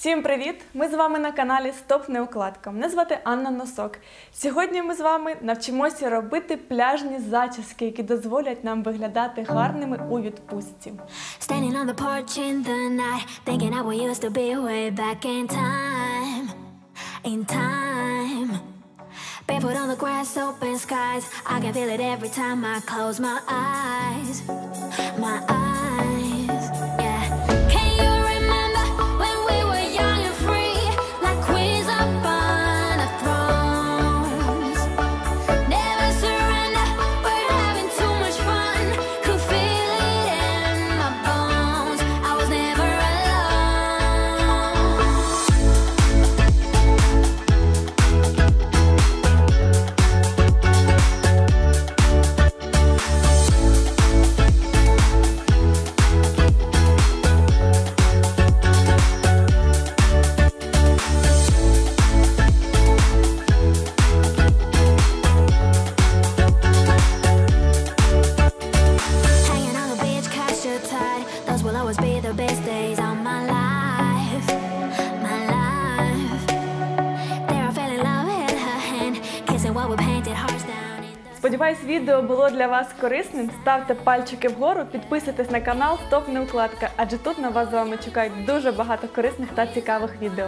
Всім привіт! Ми з вами на каналі Стоп Неукладка. Мене звати Анна Носок. Сьогодні ми з вами навчимося робити пляжні зачіски, які дозволять нам виглядати гарними у відпустці. Standing on Those be the best days of my life. My life. There I fell in love, held her hand, kissing what we painted hearts down Сподіваюсь, відео було для вас корисним. Ставте пальчики вгору, підписуйтесь на канал Стоп Неукладка, адже тут на вас з вами чекають дуже багато корисних та цікавих відео.